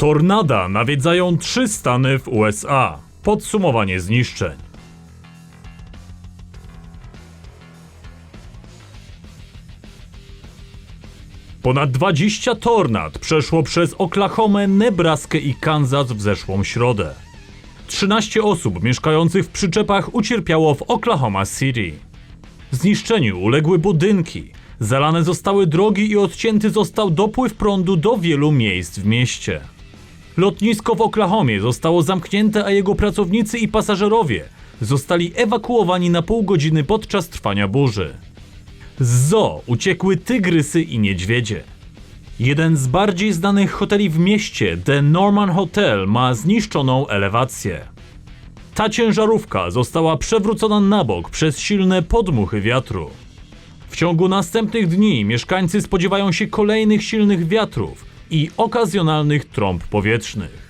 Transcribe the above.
Tornada nawiedzają trzy stany w USA. Podsumowanie zniszczeń. Ponad 20 tornad przeszło przez Oklahomę, Nebraskę i Kansas w zeszłą środę. 13 osób mieszkających w przyczepach ucierpiało w Oklahoma City. Zniszczeniu uległy budynki, zalane zostały drogi i odcięty został dopływ prądu do wielu miejsc w mieście. Lotnisko w Oklahomie zostało zamknięte, a jego pracownicy i pasażerowie zostali ewakuowani na pół godziny podczas trwania burzy. Z zoo uciekły tygrysy i niedźwiedzie. Jeden z bardziej znanych hoteli w mieście, The Norman Hotel, ma zniszczoną elewację. Ta ciężarówka została przewrócona na bok przez silne podmuchy wiatru. W ciągu następnych dni mieszkańcy spodziewają się kolejnych silnych wiatrów i okazjonalnych trąb powietrznych.